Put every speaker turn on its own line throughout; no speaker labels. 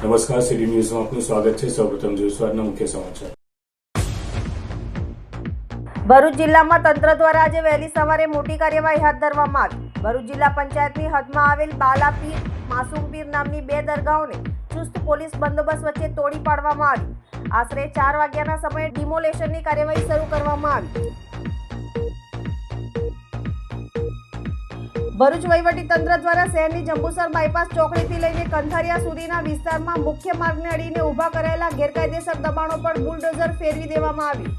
નમસ્કાર સિટી ન્યૂઝમાં આપનું સ્વાગત છે. સૌપ્રથમ જોઈશું મુખ્ય સમાચાર.
ભરૂચ જિલ્લામાં તંત્ર દ્વારા આજે વહેલી સવારે મોટી કાર્યવાહી હાથ ધરવામાં આવી. ભરૂચ જિલ્લા પંચાયતની હદમાં આવેલ બાલાપીર માસુમપીર નામની બે દરગાહોને ચુસ્ત પોલીસ બંદોબસ્ત વચ્ચે તોડી પાડવામાં આવી. આશરે ચાર વાગ્યાના સમયે ડિમોલેશનની કાર્યવાહી શરૂ કરવામાં આવી. ભરૂચ વહીવટી તંત્ર દ્વારા શહેરની જંબુસર બાયપાસ ચોકડીથી લઈને કંથારિયા સુધીના વિસ્તારમાં મુખ્ય માર્ગને અડીને ઊભા કરાયેલા ગેરકાયદેસર દબાણો પર બુલડોઝર ફેરવી દેવામાં આવી.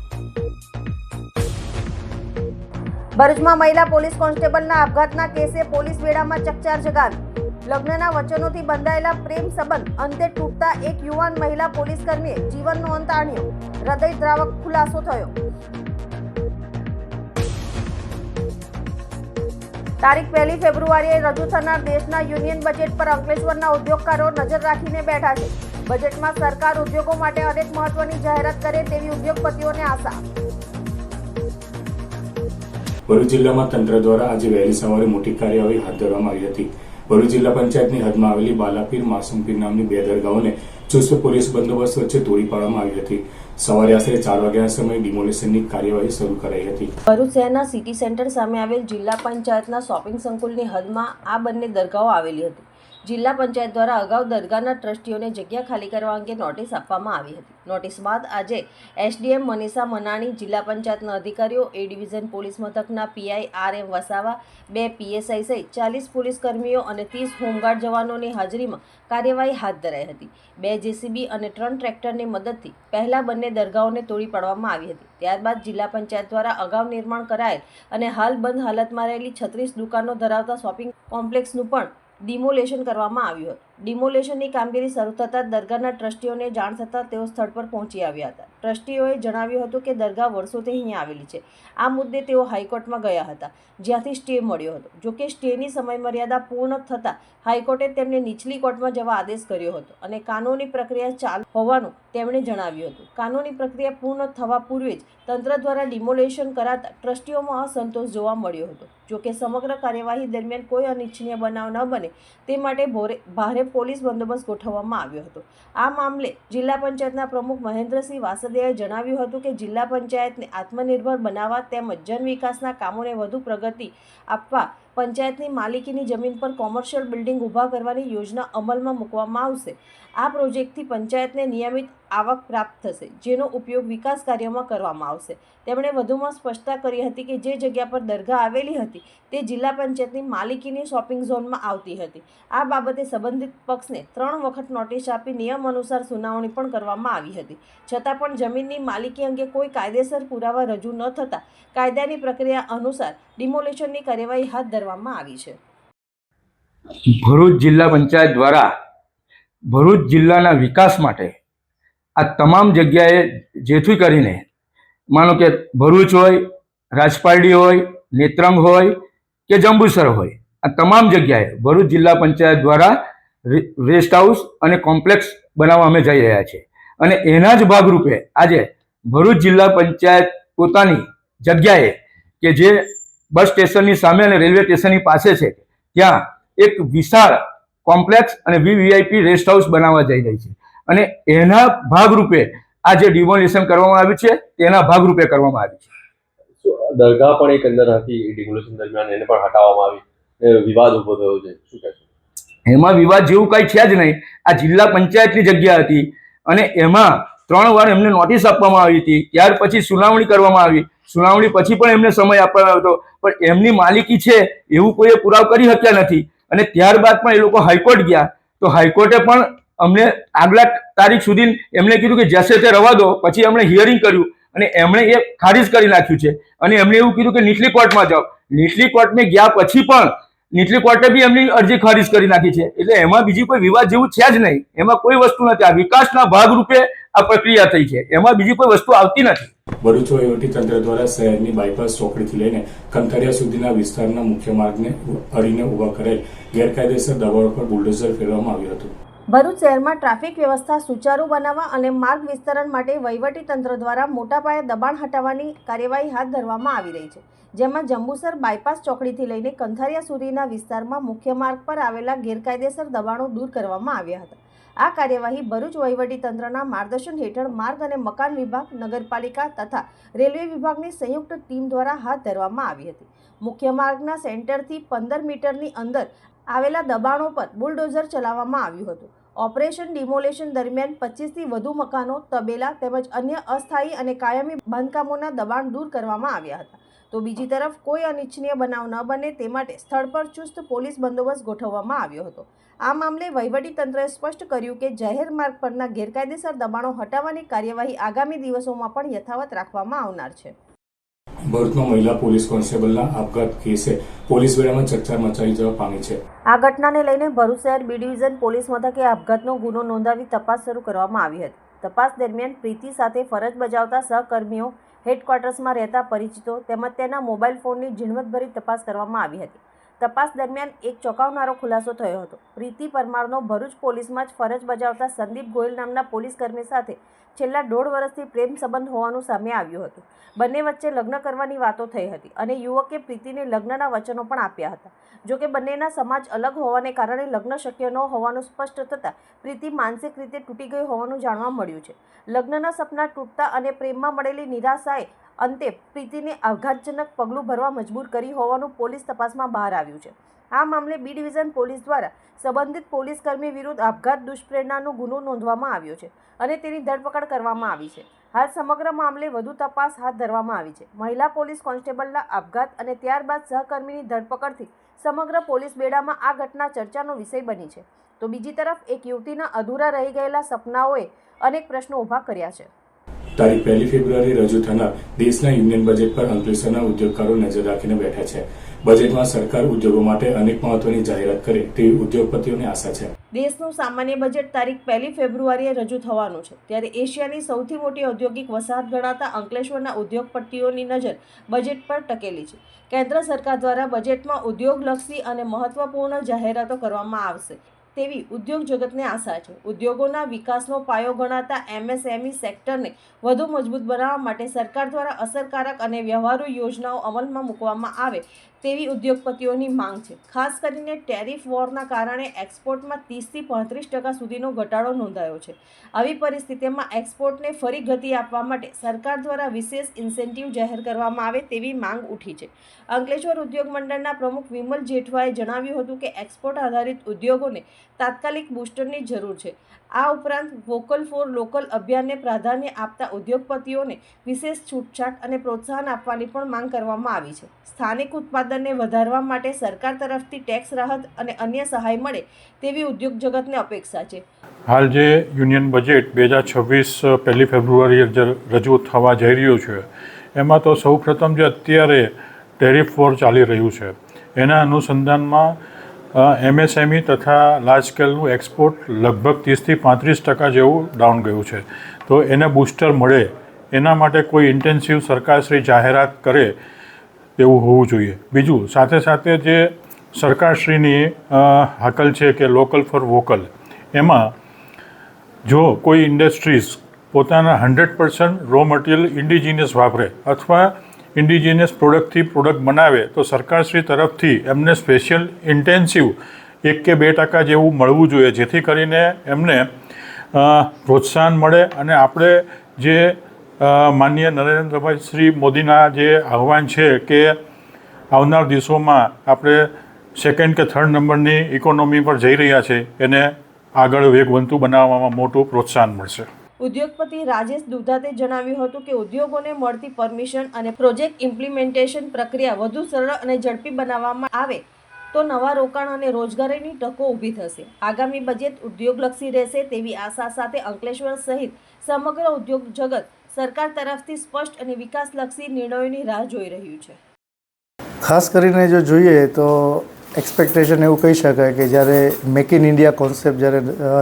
ભરૂચમાં મહિલા પોલીસ કોન્સ્ટેબલના આપઘાતના કેસે પોલીસ બેડામાં ચકચાર જગાવી. લગ્નના વચનોથી બંધાયેલા પ્રેમ સંબંધ અંતે તૂટતા એક યુવાન મહિલા પોલીસકર્મીએ જીવનનો અંત આણ્યો. હૃદયદ્રાવક ખુલાસો થયો. તારીખ પહેલી ફેબ્રુઆરીએ રજૂ થનાર દેશના યુનિયન બજેટ પર અંકલેશ્વરના ઉદ્યોગકારો નજર રાખીને બેઠા છે. બજેટમાં સરકાર ઉદ્યોગો માટે અનેક મહત્વની જાહેરાત કરે તેવી ઉદ્યોગપતિઓને આશા.
ભરૂચ જિલ્લામાં તંત્ર દ્વારા આજે વહેલી સવારે મોટી કાર્યવાહી હાથ ધરવામાં આવી હતી. ભરૂચ જિલ્લા પંચાયતની હદમાં આવેલી બાલાપીર માસુમપીર નામની બે દરગાહોને ચુસ્ત પોલીસ બંદોબસ્ત વચ્ચે તોડી પાડવામાં આવી હતી. સવારે આશરે ચાર વાગ્યાના સમયે ડિમોલેશનની કાર્યવાહી શરૂ કરાઈ હતી.
ભરૂચ શહેરના સિટી સેન્ટર સામે આવેલ જિલ્લા પંચાયતના શોપિંગ સંકુલની હદમાં આ બંને દરગાહો આવેલી હતી. જિલ્લા પંચાયત દ્વારા અગાઉ દરગાહના ટ્રસ્ટીઓને જગ્યા ખાલી કરવા અંગે નોટિસ આપવામાં આવી હતી. નોટિસ બાદ આજે એસડીએમ મનીષા મનાણી, જિલ્લા પંચાયતના અધિકારીઓ, એ ડિવિઝન પોલીસ મથકના પીઆઈ આર એમ વસાવા, બે પીએસઆઈ સહિત ચાલીસ પોલીસ કર્મીઓ અને ત્રીસ હોમગાર્ડ જવાનોની હાજરીમાં કાર્યવાહી હાથ ધરાઈ હતી. બે જેસીબી અને ત્રણ ટ્રેક્ટરની મદદથી પહેલા બંને દરગાહોને તોડી પાડવામાં આવી હતી. ત્યારબાદ જિલ્લા પંચાયત દ્વારા અગાઉ નિર્માણ કરાયેલ અને હાલ બંધ હાલતમાં રહેલી છત્રીસ દુકાનો ધરાવતા શોપિંગ કોમ્પ્લેક્સનું પણ ડિમોલેશન કરવામાં આવ્યું હતું. ડિમોલેશનની કામગીરી શરૂ થતાં દરગાહના ટ્રસ્ટીઓને જાણ થતાં તેઓ સ્થળ પર પહોંચી આવ્યા હતા. ટ્રસ્ટીઓએ જણાવ્યું હતું કે દરગાહ વર્ષોથી અહીંયા આવેલી છે. આ મુદ્દે તેઓ હાઈકોર્ટમાં ગયા હતા, જ્યાંથી સ્ટે મળ્યો હતો. જોકે સ્ટેની સમયમર્યાદા પૂર્ણ થતાં હાઈકોર્ટે તેમને નીચલી કોર્ટમાં જવા આદેશ કર્યો હતો અને કાનૂની પ્રક્રિયા ચાલુ હોવાનું તેમણે જણાવ્યું હતું. કાનૂની પ્રક્રિયા પૂર્ણ થવા પૂર્વે જ તંત્ર દ્વારા ડિમોલેશન કરાતા ટ્રસ્ટીઓમાં અસંતોષ જોવા મળ્યો હતો. જોકે સમગ્ર કાર્યવાહી દરમિયાન કોઈ અનિચ્છનીય બનાવ ન બને તે માટે ભોરે પોલીસ બંદોબસ્ત ગોઠવવામાં આવ્યો હતો. આ મામલે જિલ્લા પંચાયતના પ્રમુખ મહેન્દ્રસિંહ વાસદિયાએ જણાવ્યું હતું કે જિલ્લા પંચાયતને આત્મનિર્ભર બનાવવા તેમજ જન વિકાસના કામોને વધુ પ્રગતિ આપવા પંચાયતની માલિકીની જમીન પર કોમર્શિયલ બિલ્ડિંગ ઊભા કરવાની યોજના અમલમાં મૂકવામાં આવશે. આ પ્રોજેક્ટથી પંચાયતને નિયમિત આવક પ્રાપ્ત થશે, જેનો ઉપયોગ વિકાસ કાર્યોમાં કરવામાં આવશે. તેમણે વધુમાં સ્પષ્ટતા કરી હતી કે જે જગ્યા પર દરગાહ આવેલી હતી, તે જિલ્લા પંચાયતની માલિકીની શોપિંગ ઝોનમાં આવતી હતી. આ બાબતે સંબંધિત પક્ષને ત્રણ વખત નોટિસ આપી નિયમ અનુસાર સુનાવણી પણ કરવામાં આવી હતી. છતાં પણ જમીનની માલિકી અંગે કોઈ કાયદેસર પુરાવા રજૂ ન થતાં કાયદાની પ્રક્રિયા અનુસાર ડિમોલેશનની કાર્યવાહી હાથ ધરવામાં આવી છે.
ભરૂચ જિલ્લા પંચાયત દ્વારા ભરૂચ જિલ્લાના વિકાસ માટે આ તમામ જગ્યાએ જેથી કરીને માનો કે ભરૂચ હોય, રાજપારડી હોય, નેત્રંગ હોય કે જંબુસર હોય, આ તમામ જગ્યાએ ભરૂચ જિલ્લા પંચાયત દ્વારા રેસ્ટ હાઉસ અને કોમ્પ્લેક્સ બનાવવા અમે જઈ રહ્યા છીએ. અને એના જ ભાગરૂપે આજે ભરૂચ જિલ્લા પંચાયત પોતાની જગ્યાએ કે જે બસ સ્ટેશનની સામે અને રેલવે સ્ટેશનની પાસે છે. ત્યાં એક વિશાળ કોમ્પ્લેક્સ અને વીવીઆઈપી રેસ્ટ હાઉસ બનાવવા જઈ રહી છે. અને એના ભાગરૂપે આ જે ડિમોલિશન કરવામાં આવ્યું છે તેના ભાગરૂપે કરવામાં આવ્યું છે.
દરગાહ પણ એક અંદર હતી ડિમોલિશન દરમિયાન એને પણ હટાવવામાં આવી વિવાદ ઊભો થયો છે. શું કહેશો?
એમાં વિવાદ જેવું કંઈ છે જ નહીં. આ જિલ્લા પંચાયતની જગ્યા હતી અને એમાં ત્રણ વાર એમને નોટિસ આપવામાં આવી હતી. ત્યાર પછી સુનાવણી કરવામાં આવી. સુનાવણી પછી પણ એમને સમય આપવામાં આવ્યો હતો. પણ એમની માલિકી છે, એવું કોઈએ પુરાવ કરી શક્યા નથી. અને ત્યારબાદ પણ એ લોકો હાઈકોર્ટ ગયા. તો હાઈકોર્ટે પણ અમને આગલા તારીખ સુધી એમણે કીધું કે જશે તે રવા દો. પછી એમણે હિયરિંગ કર્યું અને એમણે એ ખારિજ કરી નાખ્યું છે. અને એમણે એવું કીધું કે નીચલી કોર્ટમાં જાઓ. નીચલી કોર્ટમાં ગયા પછી પણ નીચલી કોર્ટે બી એમની અરજી ખારિજ કરી નાખી છે. એટલે એમાં બીજી કોઈ વિવાદ જેવું છે જ નહીં. એમાં કોઈ વસ્તુ નથી. આ વિકાસના ભાગરૂપે આ પ્રક્રિયા થઈ છે. એમાં બીજી કોઈ વસ્તુ આવતી નથી.
ભરૂચ વહીવટી તંત્ર દ્વારા શહેરની બાયપાસ ચોકડીથી લઈને કંથરિયા સુધીના વિસ્તારના મુખ્ય માર્ગને અડીને ઊભા કરેલ ગેરકાયદેસર દબાણ પર બુલડોઝર ફેરવામાં આવ્યું હતું.
ભરૂચ શહેરમાં ટ્રાફિક વ્યવસ્થા સુચારુ બનાવવા અને માર્ગ વિસ્તરણ માટે વહીવટી તંત્ર દ્વારા મોટા પાયે દબાણ હટાવવાની કાર્યવાહી હાથ ધરવામાં આવી રહી છે. જેમાં જંબુસર બાયપાસ ચોકડીથી લઈને કંથારિયા સુધીના વિસ્તારમાં મુખ્ય માર્ગ પર આવેલા ગેરકાયદેસર દબાણો દૂર કરવામાં આવ્યા હતા. આ કાર્યવાહી ભરૂચ વહીવટીતંત્રના માર્ગદર્શન હેઠળ માર્ગ અને મકાન વિભાગ, નગરપાલિકા તથા રેલવે વિભાગની સંયુક્ત ટીમ દ્વારા હાથ ધરવામાં આવી હતી. મુખ્ય માર્ગના સેન્ટરથી પંદર મીટરની અંદર આવેલા દબાણો પર બુલડોઝર ચલાવવામાં આવ્યું હતું. ઓપરેશન ડિમોલેશન દરમિયાન પચીસથી વધુ મકાનો, તબેલા તેમજ અન્ય અસ્થાયી અને કાયમી બાંધકામોના દબાણ દૂર કરવામાં આવ્યા હતા. તો બીજી તરફ કોઈ અનિચ્છનીય બનાવ ન બને તે માટે સ્થળ પર ચુસ્ત પોલીસ બંદોબસ્ત ગોઠવવામાં આવ્યો હતો. આ મામલે વહીવટી તંત્રએ સ્પષ્ટ કર્યું કે જાહેર માર્ગ પરના ગેરકાયદેસર દબાણો હટાવવાની કાર્યવાહી આગામી દિવસોમાં પણ યથાવત રાખવામાં આવનાર છે.
ભરૂચમાં મહિલા પોલીસ કોન્સ્ટેબલના આપઘાત કેસે પોલીસ બેડામાં ચકચાર મચાવી જવા પામી છે.
આ ઘટનાને લઈને ભરૂચ શહેર બી ડિવિઝન પોલીસ મથકે આપઘાતનો ગુનો નોંધાવી તપાસ શરૂ કરવામાં આવી હતી. તપાસ દરમિયાન પ્રીતિ સાથે ફરજ બજાવતા સહકર્મીઓ હેડક્વાર્ટર્સમાં રહેતા પરિચિતો તેમજ તેના મોબાઈલ ફોનની ઝીણવટભરી તપાસ કરવામાં આવી હતી. તપાસ દરમિયાન એક ચોંકાવનારો ખુલાસો થયો હતો. પ્રીતિ પરમારનો ભરૂચ પોલીસમાં જ ફરજ બજાવતા સંદીપ ગોયલ નામના પોલીસકર્મી સાથે છેલ્લા દોઢ વર્ષથી પ્રેમ સંબંધ હોવાનું સામે આવ્યું હતું. બંને વચ્ચે લગ્ન કરવાની વાતો થઈ હતી અને યુવકે પ્રીતિને લગ્નના વચનો પણ આપ્યા હતા. જોકે બંનેના સમાજ અલગ હોવાને કારણે લગ્ન શક્ય ન હોવાનું સ્પષ્ટ થતાં પ્રીતિ માનસિક રીતે તૂટી ગઈ હોવાનું જાણવા મળ્યું છે. લગ્નના સપના તૂટતા અને પ્રેમમાં મળેલી નિરાશાએ અંતે પ્રીતિને આઘાતજનક પગલું ભરવા મજબૂર કરી હોવાનું પોલીસ તપાસમાં બહાર આવ્યું છે. આ મામલે બી ડિવિઝન પોલીસ દ્વારા સંબંધિત પોલીસકર્મી વિરુદ્ધ આપઘાત દુષ્પ્રેરણાનો ગુનો નોંધવામાં આવ્યો છે અને તેની ધરપકડ કરવામાં આવી છે. હાલ સમગ્ર મામલે વધુ તપાસ હાથ ધરવામાં આવી છે. મહિલા પોલીસ કોન્સ્ટેબલના આપઘાત અને ત્યારબાદ સહકર્મીની ધરપકડથી સમગ્ર પોલીસ બેડામાં આ ઘટના ચર્ચાનો વિષય બની છે. તો બીજી તરફ એક યુવતીના અધૂરા રહી ગયેલા સપનાઓએ અનેક પ્રશ્નો ઊભા કર્યા છે.
તારીખ પહેલી ફેબ્રુઆરી રજૂ થનાર દેશના યુનિયન બજેટ પર અંકલેશ્વરના ઉદ્યોગકારો નજર રાખીને બેઠા છે. બજેટમાં સરકાર ઉદ્યોગો માટે અનેક મહત્વની જાહેરાત કરે તેવી ઉદ્યોગપતિઓને આશા છે.
દેશનું સામાન્ય બજેટ તારીખ પહેલી ફેબ્રુઆરીએ રજૂ થવાનું છે. ત્યારે એશિયાની સૌથી મોટી ઔદ્યોગિક વસાહત ગણાતા અંકલેશ્વરના ઉદ્યોગપતિઓની નજર બજેટ પર ટકેલી છે. કેન્દ્ર સરકાર દ્વારા બજેટમાં ઉદ્યોગલક્ષી અને મહત્વપૂર્ણ જાહેરાતો કરવામાં આવશે. તેવી ઉદ્યોગ જગતને આશા છે. ઉદ્યોગોના વિકાસનો પાયો ગણાતા એમએસએમઈ સેક્ટરને વધુ મજબૂત બનાવવા માટે સરકાર દ્વારા અસરકારક અને વ્યવહારુ યોજનાઓ અમલમાં મૂકવામાં આવે તેવી ઉદ્યોગપતિઓની માંગ છે. ખાસ કરીને ટેરિફ વોરના કારણે એક્સપોર્ટમાં ત્રીસથી પાંત્રીસ ટકા સુધીનો ઘટાડો નોંધાયો છે. આવી પરિસ્થિતિમાં એક્સપોર્ટને ફરી ગતિ આપવા માટે સરકાર દ્વારા વિશેષ ઇન્સેન્ટિવ જાહેર કરવામાં આવે તેવી માંગ ઉઠી છે. અંકલેશ્વર ઉદ્યોગ મંડળના પ્રમુખ વિમલ જેઠવાએ જણાવ્યું હતું કે એક્સપોર્ટ આધારિત ઉદ્યોગોને તાત્કાલિક બૂસ્ટરની જરૂર છે. આ ઉપરાંત વોકલ ફોર લોકલ અભિયાનને પ્રાધાન્ય આપતા ઉદ્યોગપતિઓને વિશેષ છૂટછાટ અને પ્રોત્સાહન આપવાની પણ માંગ કરવામાં આવી છે. સ્થાનિક ઉત્પાદનને વધારવા માટે સરકાર તરફથી ટેક્સ રાહત અને અન્ય સહાય મળે તેવી ઉદ્યોગ જગતને અપેક્ષા છે.
હાલ જે યુનિયન બજેટ બે હજાર છવ્વીસ પહેલી ફેબ્રુઆરીએ જે રજૂ થવા જઈ રહ્યું છે, એમાં તો સૌ પ્રથમ જે અત્યારે ટેરિફ વોર ચાલી રહ્યું છે, એના અનુસંધાનમાં એમએસએમઈ તથા લાર્જ સ્કેલનું એક્સપોર્ટ લગભગ ત્રીસથી પાંત્રીસ ટકા જેવું ડાઉન ગયું છે. તો એને બૂસ્ટર મળે, એના માટે કોઈ ઇન્ટેન્સિવ સરકારશ્રી જાહેરાત કરે તેવું હોવું જોઈએ. બીજું, સાથે સાથે જે સરકારશ્રીની હાકલ છે કે લોકલ ફોર વોકલ એમાં જો કોઈ ઇન્ડસ્ટ્રીઝ પોતાના hundred percent raw material indigenous વાપરે અથવા ઇન્ડિજિનિયસ પ્રોડક્ટથી પ્રોડક્ટ બનાવે, તો સરકારશ્રી તરફથી એમને સ્પેશિયલ ઇન્ટેન્સિવ એક કે બે ટકા જેવું મળવું જોઈએ, જેથી કરીને એમને પ્રોત્સાહન મળે અને આપણે જે માનનીય નરેન્દ્રભાઈ શ્રી મોદીના જે આહવાન છે કે આવનાર દિવસોમાં આપણે સેકન્ડ કે થર્ડ નંબરની ઇકોનોમી પર જઈ રહ્યા છે, એને આગળ વેગવંતુ બનાવવામાં મોટું પ્રોત્સાહન મળશે.
ઉદ્યોગપતિ રાજેશ દુધાતે જણાવ્યું હતું કે ઉદ્યોગોને મળતી પરમિશન અને પ્રોજેક્ટ ઇમ્પ્લિમેન્ટેશન પ્રક્રિયા વધુ સરળ અને ઝડપી બનાવવામાં આવે તો નવા રોકાણ અને રોજગારીની તકો ઊભી થશે. આગામી બજેટ ઉદ્યોગલક્ષી રહેશે તેવી આશા સાથે અંકલેશ્વર સહિત સમગ્ર ઉદ્યોગ જગત સરકાર તરફથી સ્પષ્ટ અને વિકાસલક્ષી નિર્ણયોની રાહ જોઈ રહ્યું છે.
ખાસ કરીને જો જોઈએ તો એક્સપેક્ટેશન એવું કહી શકાય કે જ્યારે મેક ઇન ઇન્ડિયા કોન્સેપ્ટ જ્યારે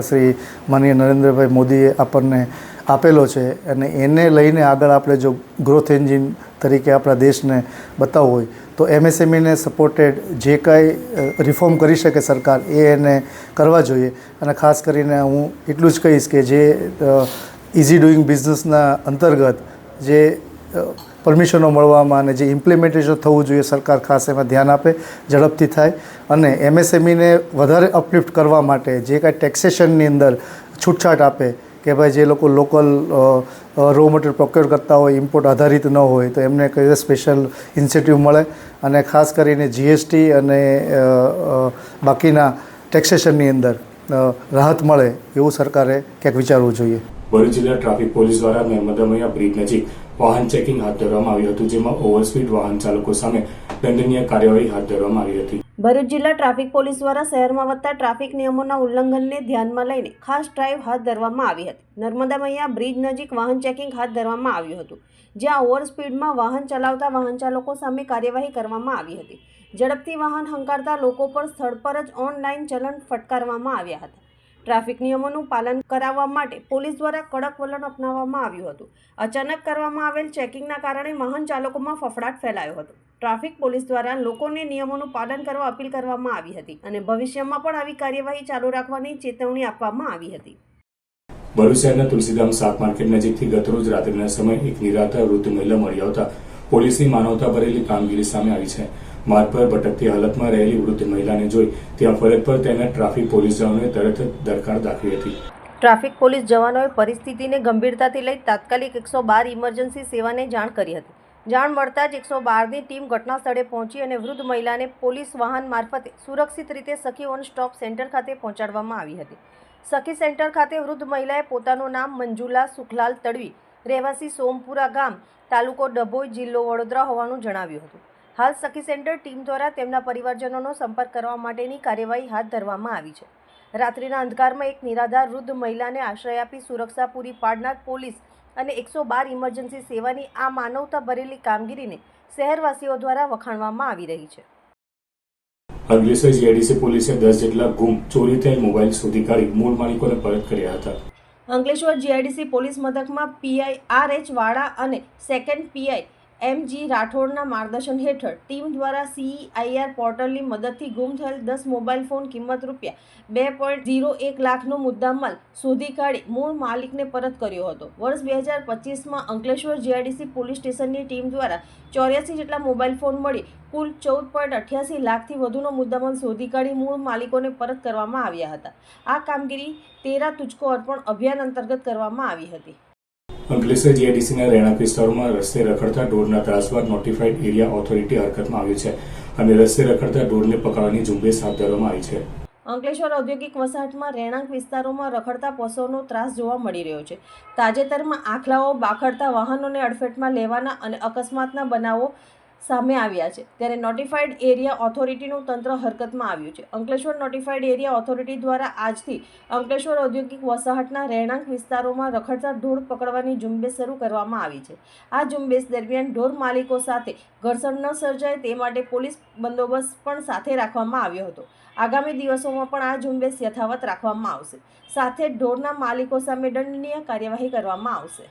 શ્રી માનીય નરેન્દ્રભાઈ મોદીએ આપણને આપેલો છે અને એને લઈને આગળ આપણે જો ગ્રોથ એન્જિન તરીકે આપણા દેશને બતાવવું હોય, તો એમએસએમઈને સપોર્ટેડ જે કાંઈ રિફોર્મ કરી શકે સરકાર એ એને કરવા જોઈએ. અને ખાસ કરીને હું એટલું જ કહીશ કે જે ઇઝી ડુઈંગ બિઝનેસના અંતર્ગત જે પરમિશનો મળવામાં અને જે ઇમ્પ્લિમેન્ટેશન થવું જોઈએ સરકાર ખાસ એમાં ધ્યાન આપે, ઝડપથી થાય. અને એમએસએમઈને વધારે અપલિફ્ટ કરવા માટે જે કાંઈ ટેક્સેશનની અંદર છૂટછાટ આપે કે ભાઈ જે લોકો લોકલ રો મટીરિયલ પ્રોક્યોર કરતા હોય ઇમ્પોર્ટ આધારિત ન હોય, તો એમને કઈ સ્પેશિયલ ઇન્સેન્ટિવ મળે? અને ખાસ કરીને જીએસટી અને બાકીના ટેક્સેશનની અંદર રાહત મળે એવું સરકારે ક્યાંક વિચારવું જોઈએ.
ભરૂચ જિલ્લા ટ્રાફિક પોલીસ દ્વારા નર્મદામૈયા બ્રિજ નજીક વાહન ચેકિંગ હાથ ધરવામાં આવ્યું હતું, જેમાં ઓવરસ્પીડ વાહન ચાલકો સામે દંડનીય કાર્યવાહી હાથ ધરવામાં આવી હતી.
ભરૂચ જિલ્લા ટ્રાફિક પોલીસ દ્વારા શહેરમાં વધતા ટ્રાફિક નિયમોના ઉલ્લંઘનને ધ્યાનમાં લઈને ખાસ ડ્રાઈવ હાથ ધરવામાં આવી હતી. નર્મદા મૈયા બ્રિજ નજીક વાહન ચેકિંગ હાથ ધરવામાં આવ્યું હતું, જ્યાં ઓવર સ્પીડમાં વાહન ચલાવતા વાહન ચાલકો સામે કાર્યવાહી કરવામાં આવી હતી. ઝડપથી વાહન હંકારતા લોકો પર સ્થળ પર જ ઓનલાઈન ચલણ ફટકારવામાં આવ્યા હતા. ટ્રાફિક નિયમોનું પાલન કરાવવા માટે પોલીસ દ્વારા કડક વલણ અપનાવવામાં આવ્યું હતું. અચાનક કરવામાં આવેલ ચેકિંગના કારણે વાહન ચાલકોમાં ફફડાટ ફેલાયો હતો. ટ્રાફિક પોલીસ દ્વારા લોકોને નિયમોનું પાલન કરવા અપીલ કરવામાં આવી હતી અને ભવિષ્યમાં પણ આવી કાર્યવાહી ચાલુ રાખવાની ચેતવણી આપવામાં આવી હતી.
ભરૂચ શહેરના તુલસીધામ શાક માર્કેટ નજીકથી ગતરોજ રાત્રિના સમય એક નિરાધાર વૃદ્ધ મહિલા મળી આવતા પોલીસની માનવતા ભરેલી કામગીરી સામે આવી છે. માર્ગ પર ભટકતી હાલતમાં રહેલી વૃદ્ધ મહિલાને જોઈ ત્યાં ફરજ પર તેના ટ્રાફિક પોલીસ જવાનોએ તરત જ દરકાર દાખવી હતી.
ટ્રાફિક પોલીસ જવાનોએ પરિસ્થિતિને ગંભીરતાથી લઈ તાત્કાલિક એકસો બાર ઇમરજન્સી સેવાને જાણ કરી હતી. જાણ મળતા જ એકસો બારની ટીમ ઘટના સ્થળે પહોંચી અને વૃદ્ધ મહિલાને પોલીસ વાહન મારફતે સુરક્ષિત રીતે સખી ઓન સ્ટોપ સેન્ટર ખાતે પહોંચાડવામાં આવી હતી. સખી સેન્ટર ખાતે વૃદ્ધ મહિલાએ પોતાનું નામ મંજુલા સુખલાલ તડવી, રહેવાસી સોમપુરા ગામ, તાલુકો ડભોઈ જિલ્લો વડોદરા હોવાનું જણાવ્યું હતું. હાલ સખી સેન્ટર ટીમ દ્વારા તેમના પરિવારજનોનો સંપર્ક કરવા માટેની કાર્યવાહી હાથ ધરવામાં આવી છે. રાત્રિના અંધકારમાં એક નિરાધાર વૃદ્ધ મહિલાને આશ્રય આપી સુરક્ષા પૂરી પાડનાર પોલીસ અને એકસો બાર ઇમરજન્સી સેવાની આ માનવતા ભરેલી કામગીરીને શહેરવાસીઓ દ્વારા વખાણવામાં આવી રહી છે.
અંગલેશ્વર જીઆઈડીસી પોલીસે દસ જેટલા ગુમ ચોરી થયેલ મોબાઈલ શોધી કાઢી મૂળ માલિકોને પરત કર્યા હતા.
અંકલેશ્વર જીઆઈડીસી પોલીસ મથકમાં પીઆઈ આર એચ વાડા અને સેકન્ડ પીઆઈ એમ જી રાઠોડના માર્ગદર્શન હેઠળ ટીમ દ્વારા સીઆઈઆર પોર્ટલની મદદથી ગુમ થયેલ દસ મોબાઈલ ફોન કિંમત રૂપિયા બે પોઈન્ટ ઝીરો એક લાખનો મુદ્દામાલ શોધી કાઢી મૂળ માલિકને પરત કર્યો હતો. વર્ષ બે હજાર પચીસમાં અંકલેશ્વર જીઆઈડીસી પોલીસ સ્ટેશનની ટીમ દ્વારા ચોર્યાસી જેટલા મોબાઈલ ફોન મળી, કુલ ચૌદ પોઈન્ટ અઠ્યાસી લાખથી વધુનો મુદ્દામાલ શોધી કાઢી મૂળ માલિકોને પરત કરવામાં આવ્યા હતા. આ કામગીરી તેરા તુચકો અર્પણ અભિયાન અંતર્ગત કરવામાં આવી હતી.
અંકલેશ્વર જીઆઈડીસીના રહેણાંક વિસ્તારોમાં રસ્તે રખડતા ઢોરના ત્રાસ બાદ નોટિફાઈડ એરિયા ઓથોરિટી હરકતમાં આવ્યું છે અને રસ્તે રખડતા ઢોરને પકડવાની ઝુંબેશ હાથ ધરવામાં આવી છે.
અંકલેશ્વર ઔદ્યોગિક વસાહતમાં રહેણાંક વિસ્તારોમાં રખડતા પશુઓનો ત્રાસ જોવા મળી રહ્યો છે. તાજેતરમાં આખલાઓ, બાખડતા વાહનોને અડફેટમાં લેવાના અને અકસ્માતના બનાવો સામે આવ્યા છે. ત્યારે નોટિફાઈડ એરિયા ઓથોરિટીનું તંત્ર હરકતમાં આવ્યું છે. અંકલેશ્વર નોટિફાઈડ એરિયા ઓથોરિટી દ્વારા આજથી અંકલેશ્વર ઔદ્યોગિક વસાહતના રહેણાંક વિસ્તારોમાં રખડતા ઢોર પકડવાની ઝુંબેશ શરૂ કરવામાં આવી છે. આ ઝુંબેશ દરમિયાન ઢોર માલિકો સાથે ઘર્ષણ ન સર્જાય તે માટે પોલીસ બંદોબસ્ત પણ સાથે રાખવામાં આવ્યો હતો. આગામી દિવસોમાં પણ આ ઝુંબેશ યથાવત રાખવામાં આવશે. સાથે ઢોરના માલિકો સામે દંડનીય કાર્યવાહી કરવામાં આવશે.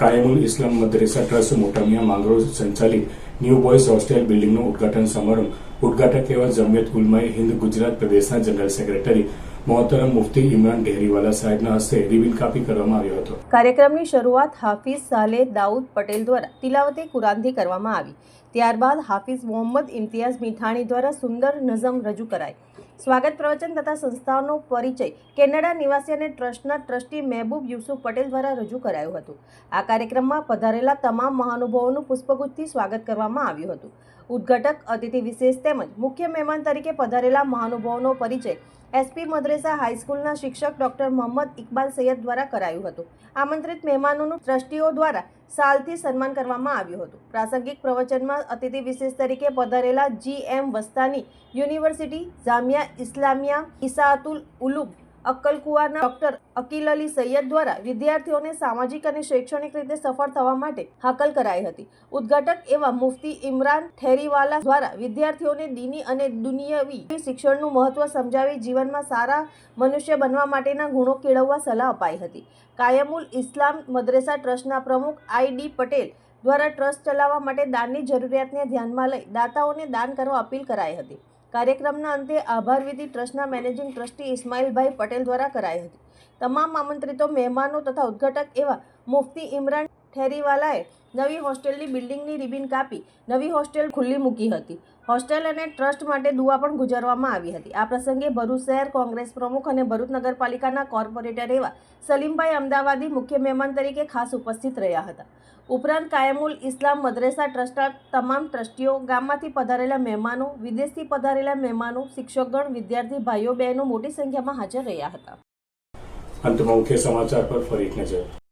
કાયમુલ ઇસ્લામ મદ્રેસા ટ્રસ્ટ મોટામિયા માંગરોળ સંચાલિત ન્યૂ બોયઝ હોસ્ટેલ બિલ્ડિંગનું ઉદઘાટન સમારંભ. ઉદઘાટક એવા જમિયત ઉલમાએ હિન્દ ગુજરાત પ્રદેશના જનરલ સેક્રેટરી મોહતરમ મુફ્તી ઇમરાન ડહેરીવાલા સાહેબના હસ્તે રિબિન કાપી કરવામાં આવ્યો હતો.
કાર્યક્રમની શરૂઆત હાફિઝ સાલે દાઉદ પટેલ દ્વારા તિલાવતે કુરાનથી કરવામાં આવી. ત્યારબાદ હાફિઝ મોહમ્મદ ઇમ્તિયાઝ મીઠાણી દ્વારા સુંદર નઝમ રજૂ કરાઈ. સ્વાગત પ્રવચન તથા સંસ્થાઓનો પરિચય કેનેડા નિવાસી અને ટ્રસ્ટના ટ્રસ્ટી મહેબૂબ યુસુફ પટેલ દ્વારા રજૂ કરાયું હતું. આ કાર્યક્રમમાં પધારેલા તમામ મહાનુભાવોનું પુષ્પગુચ્છથી સ્વાગત કરવામાં આવ્યું હતું. ઉદ્ઘાટક અતિથિ વિશેષ તેમજ મુખ્ય મહેમાન તરીકે પધારેલા મહાનુભાવોનો પરિચય એસપી મદ્રેસા હાઈસ્કૂલના શિક્ષક ડોક્ટર મોહમ્મદ ઇકબાલ સૈયદ દ્વારા કરાયું હતું. આમંત્રિત મહેમાનોનું ટ્રસ્ટીઓ દ્વારા સાલથી સન્માન કરવામાં આવ્યું હતું. પ્રાસંગિક પ્રવચનમાં અતિથિ વિશેષ તરીકે પધારેલા G M Vastani university Jamia Islamia Ishaatul Uloom અક્કલકુવાના doctor Akil Ali Syed દ્વારા વિદ્યાર્થીઓને સામાજિક અને શૈક્ષણિક રીતે સફળ થવા માટે હાકલ કરાઈ હતી. ઉદ્ઘાટક એવા મુફ્તી ઇમરાન ઠેરીવાલા દ્વારા વિદ્યાર્થીઓને દીની અને દુનિયાવી શિક્ષણનું મહત્વ સમજાવી જીવનમાં સારા મનુષ્ય બનવા માટેના ગુણો કેળવવા સલાહ અપાઈ હતી. કાયમુલ ઇસ્લામ મદ્રેસા ટ્રસ્ટના પ્રમુખ આઈ ડી પટેલ દ્વારા ટ્રસ્ટ ચલાવવા માટે દાનની જરૂરિયાતને ધ્યાનમાં લઈ દાતાઓને દાન કરવા અપીલ કરાઈ હતી. કાર્યક્રમના અંતે આભારવિધિ ટ્રસ્ટના મેનેજિંગ ટ્રસ્ટી ઇસ્માઇલભાઈ પટેલ દ્વારા કરાઈ હતી. તમામ આમંત્રિતો, મહેમાનો તથા ઉદ્ઘાટક એવા મુફ્તી ઇમરાન ઠેરીવાલાએ નવી હોસ્ટેલની બિલ્ડિંગની રિબિન કાપી, નવી હોસ્ટેલ ખુલ્લી મૂકી હતી. હોસ્ટેલ અને ટ્રસ્ટ માટે દુઆ પણ ગુજારવામાં આવી હતી. આ પ્રસંગે ભરૂચ શહેર કોંગ્રેસ પ્રમુખ અને ભરૂચ નગરપાલિકાના કોર્પોરેટર એવા સલીમભાઈ અમદાવાદી મુખ્ય મહેમાન તરીકે ખાસ ઉપસ્થિત રહ્યા હતા. ઉપરાંત કાયમુલ ઇસ્લામ મદ્રેસા ટ્રસ્ટના તમામ ટ્રસ્ટીઓ, ગામમાંથી પધારેલા મહેમાનો, વિદેશથી પધારેલા મહેમાનો, શિક્ષકગણ, વિદ્યાર્થી ભાઈઓ, બહેનો મોટી સંખ્યામાં હાજર રહ્યા હતા.
અંતમાં મુખ્ય સમાચાર પર ફરી નજર.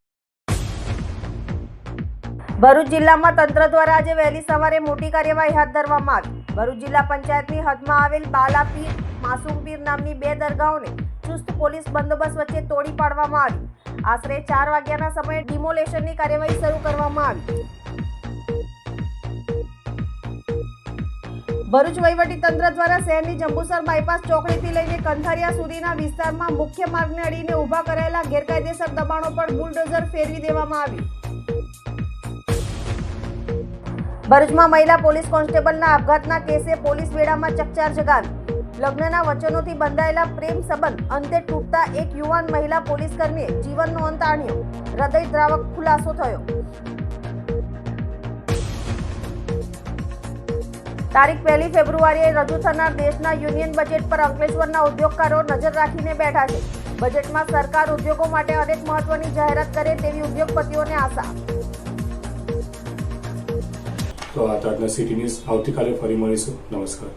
ભરૂચ જિલ્લામાં તંત્ર દ્વારા આજે વહેલી સવારે મોટી કાર્યવાહી હાથ ધરવામાં આવી. ભરૂચ જિલ્લા પંચાયતની હદમાં આવેલ બાલાપીર માસુમપીર નામની બે દરગાહોને ચુસ્ત પોલીસ બંદોબસ્ત વચ્ચે તોડી પાડવામાં આવી. આશરે ચાર વાગ્યાના સમયે ડિમોલેશનની કાર્યવાહી શરૂ કરવામાં આવી. ભરૂચ વહીવટી તંત્ર દ્વારા શહેરની જંબુસર બાયપાસ ચોકડીથી લઈને કંથારિયા સુધીના વિસ્તારમાં મુખ્ય માર્ગને અડીને ઊભા કરાયેલા ગેરકાયદેસર દબાણો પર બુલડોઝર ફેરવી દેવામાં આવી. ભરૂચમાં મહિલા પોલીસ કોન્સ્ટેબલના આપઘાતના કેસે પોલીસ બેડામાં ચકચાર જગાવી લગ્નના વચનોથી બંધાયેલા પ્રેમ સંબંધ અંતે તૂટતા એક યુવાન મહિલા પોલીસકર્મીએ જીવનનો અંત આણ્યો. હૃદયદ્રાવક ખુલાસો થયો. તારીખ પહેલી ફેબ્રુઆરીએ રજૂ થનાર દેશના યુનિયન બજેટ પર અંકલેશ્વરના ઉદ્યોગકારો નજર રાખીને બેઠા છે. બજેટમાં સરકાર ઉદ્યોગો માટે અનેક મહત્વની જાહેરાત કરે તેવી ઉદ્યોગપતિઓને આશા.
તો આ તાજના સિટી ન્યૂઝ આવતીકાલે ફરી મળીશું. નમસ્કાર.